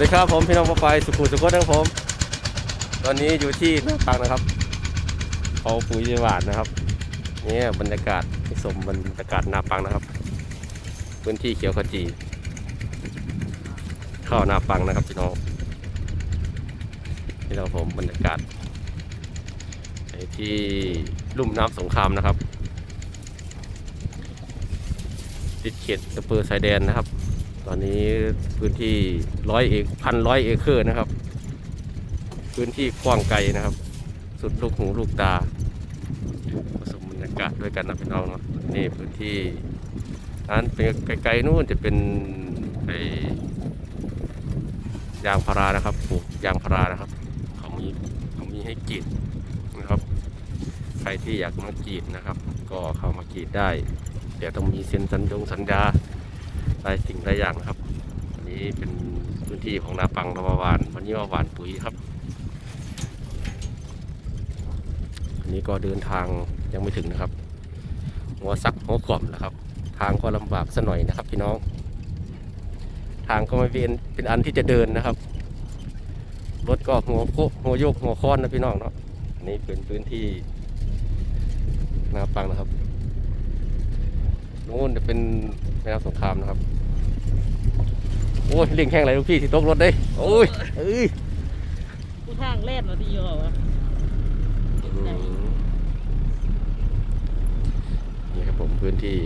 วัสดีครับผมพี่น้องปอไปสุขุมสุขทั้งผม ตอนนี้อยู่ที่นาปังนะครับเอาปุ๋ยหวานนะครับเนี่ยบรรยากาศที่สมบรรยากาศนาปังนะครับ พื้นที่เขียวขจีเข้าวนาปังนะครับพี่น้องนี่นะครับผมบรรยากาศที่ลุ่มน้ำสงครามนะครับ ติดเขตอำเภอชายแดนนะครับ ตอนนี้พื้นที่ร้อยเอกพันร้อยเอเคอร์นะครับ พื้นที่กว้างไกลนะครับ สุดลูกหูลูกตาผสมบรรยากาศด้วยกันนะพี่น้องเนาะนี่พื้นที่นั้นเป็นไกลๆนู่นจะเป็นไปยางพารานะครับปลูกยางพารานะครับเขามีเขามีให้กรีดนะครับ ใครที่อยากมากรีดนะครับ ก็เข้ามากรีดได้เดี๋ยวต้องมีเซ็นสัญญงสัญญา หลายสิ่งหลายอย่างนะครับ อันนี้เป็นพื้นที่ของนาปังนาวาวาน วันนี้มาหวานปุ๋ยครับ อันนี้ก็เดินทางยังไม่ถึงนะครับ หัวซักหัวขวมนะครับ ทางก็ลำบากสัหน่อยนะครับพี่น้อง ทางก็ไม่เป็นเป็นอันที่จะเดินนะครับ รถก็หัวโคหัวโยกหัวค้อนนะพี่น้องเนาะ อันนี้เป็นพื้นที่นาปังนะครับ นู้นจะเป็นแม่น้ำสงครามนะครับ โอ้ยเลี่ยงแห้งอะไรลูกพี่ที่ตกรถได้โอ้ยเอ้ยกูทางเล่นมาที่เยอะวะนี่ครับผมพื้นที่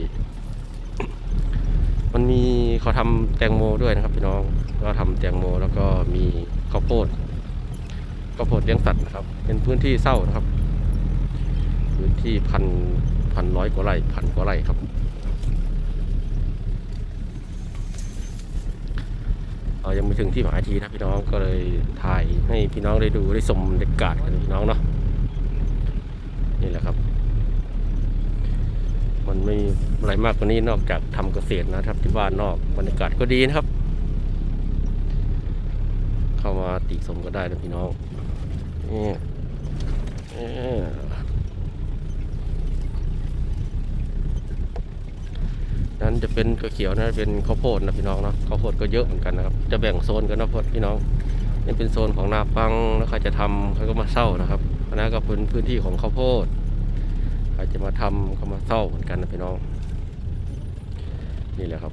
มันมีเขาทำแตงโมด้วยนะครับพี่น้องก็ทำแตงโมแล้วก็มีข้าวโพดข้าวโพดเลี้ยงสัตว์นะครับ เป็นพื้นที่เศร้านะครับ พื้นที่พันพันร้อยกว่าไร่พันกว่าไร่ครับ เรายังไม่ถึงที่หมายทีนะพี่น้องก็เลยถ่ายให้พี่น้องได้ดูได้ชมบรรยากาศกันพี่น้องเนาะนี่แหละครับ มันไม่อะไรมากกว่านี้นอกจากทำเกษตรนะครับ ที่บ้านนอกบรรยากาศก็ดีนะครับ เข้ามาติชมก็ได้นะพี่น้องนี่ นี่นั้นจะเป็นเขียวนะเป็นข้าวโพดนะพี่น้องเนาะข้าวโพดก็เยอะเหมือนกันนะครับ จะแบ่งโซนกันนะพี่น้องนี่เป็นโซนของนาปังแล้วใครจะทำเขาก็มาเศร้านะครับอันนั้นก็เป็นพื้นที่ของข้าวโพดใครจะมาทำเขามาเศร้าเหมือนกันนะพี่น้อง นี่แหละครับ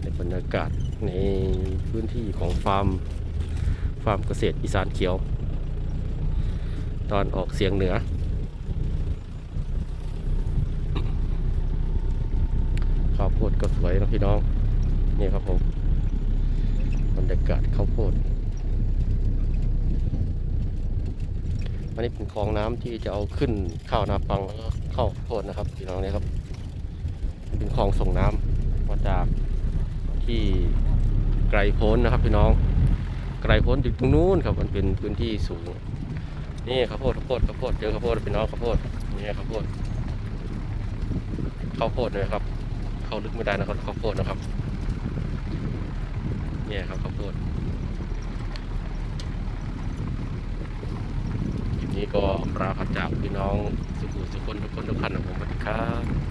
ในบรรยากาศในพื้นที่ของฟาร์มฟาร์มเกษตรอีสานเขียว ตอนออกเสียงเหนือ ข้าวโพดก็สวยนะพี่น้อง นี่ครับผมบรรยากาศข้าวโพดอันนี้เป็นคลองน้ำที่จะเอาขึ้นข้าวนาปังแล้วก็ข้าวโพดนะครับพี่น้องเนี่ยครับ เป็นคลองส่งน้ำมาจากที่ไกลโพ้นนะครับพี่น้อง ไกลโพ้นอยู่ตรงนู้นครับมันเป็นพื้นที่สูง นี่ข้าวโพดข้าวโพดข้าวโพดเจอข้าวโพดพี่น้องข้าวโพดนี่ข้าวโพดข้าวโพดเลยครับ เข้าลึกไม่ได้นะครับข้าวโพดนะครับ เนี่ยครับข้าวโพดคลิปนี้ก็อำลาพักจากพี่น้องสุขุสุคนทุกคนทุกคันของผมสวัสดีครับ